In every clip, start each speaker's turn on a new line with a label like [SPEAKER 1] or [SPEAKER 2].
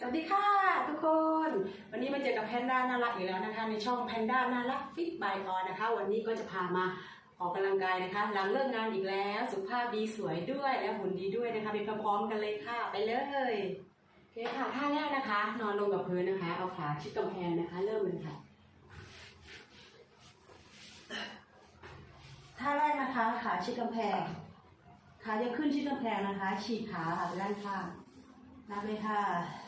[SPEAKER 1] สวัสดีค่ะทุกคน วันนี้มาเจอกับแพนด้าน่ารักอีกแล้วนะคะ ในช่องแพนด้าน่ารักฟิตบายออนนะคะ วันนี้ก็จะพามาออกกำลังกายนะคะ หลังเลิกงานอีกแล้ว สุขภาพดีสวยด้วยและหุ่นดีด้วยนะคะไปพร้อมกันเลยค่ะ ไปเลยโอเคค่ะท่าแรกนะคะ นอนลงกับพื้นนะคะ เอาขาชิดกำแพงนะคะ เริ่มเลยค่ะท่าแรกนะคะขาชิดกำแพงขาจะขึ้นชิดกำแพงนะคะ ฉีกขาค่ะไปด้านข้างนับเลยค่ะ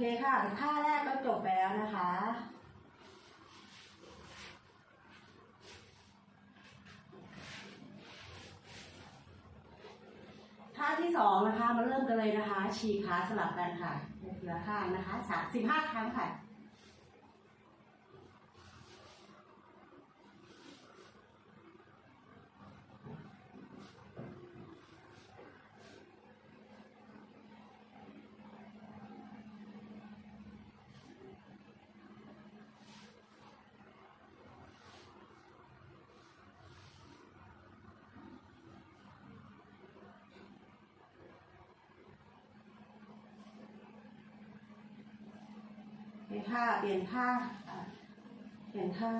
[SPEAKER 1] เคค่ะท่าแรกก็จบไปแล้วนะคะ ท่าที่สองนะคะ มาเริ่มกันเลยนะคะ ฉีกขาสลับกันค่ะทีละข้างนะคะสามสิบห้าครั้งค่ะ ท่าเปลี่ยนท่าเปลี่ยนท่า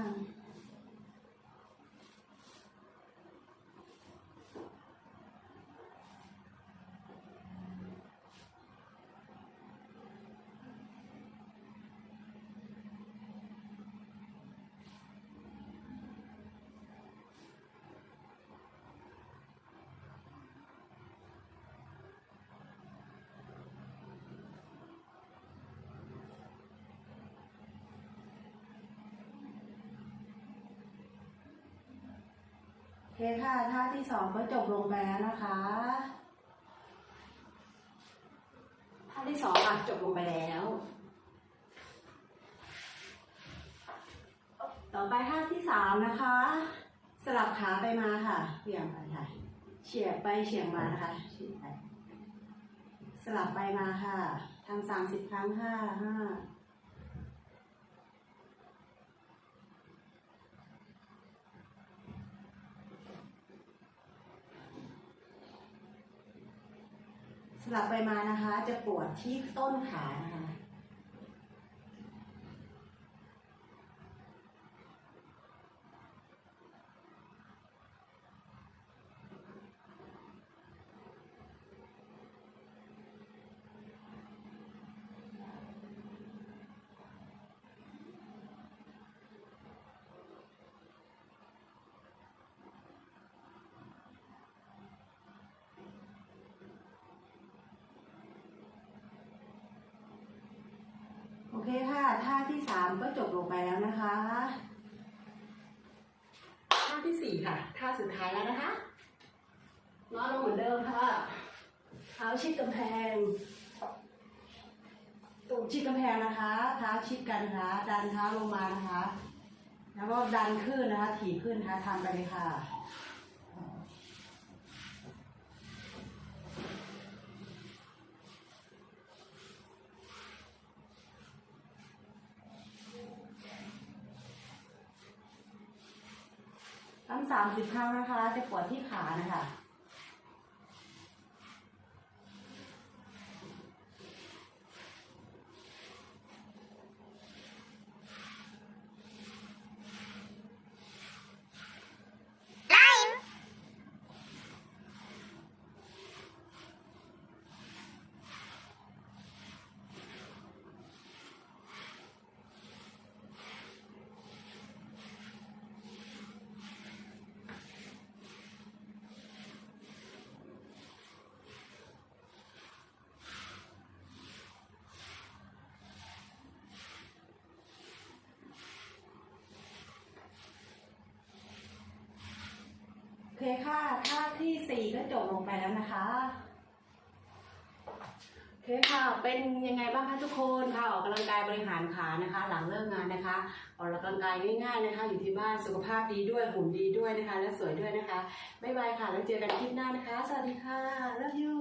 [SPEAKER 1] เคค่ะท่าที่สองก็จบลงไปแล้วนะคะท่าที่สองอะจบลงไปแล้ว ต่อไปท่าที่สามนะคะ สลับขาไปมาค่ะเบี่ยงไปค่ะเฉียงไปเฉียงมานะคะเฉียงไปสลับไปมาค่ะทำสามสิบครั้งห้าห้า สลับไปมานะคะ จะปวดที่ต้นขานะคะ เคค่ะ ท่าที่สามก็จบลงไปแล้วนะคะ ท่าที่สี่ค่ะ ท่าสุดท้ายแล้วนะคะนอนลงเหมือนเดิมค่ะ เท้าชิดกำแพงตูดชิดกำแพงนะคะ เท้าชิดกันนะคะ ดันเท้าลงมานะคะ แล้วก็ดันขึ้นนะคะ ถี่ขึ้นนะคะทำไปเลยค่ะ สามสิบครั้งนะคะ จะปวดที่ขานะคะ เคค่ะท่าที่สี่ก็จบลงไปแล้วนะคะโอเคค่ะ เป็นยังไงบ้างคะทุกคนค่ะออกกำลังกายบริหารขานะคะ หลังเลิกงานนะคะออกกำลังกายง่ายๆนะคะ อยู่ที่บ้านสุขภาพดีด้วยหุ่นดีด้วยนะคะ และสวยด้วยนะคะบ๊ายบายค่ะแล้วเจอกันคลิปหน้านะคะ สวัสดีค่ะ love you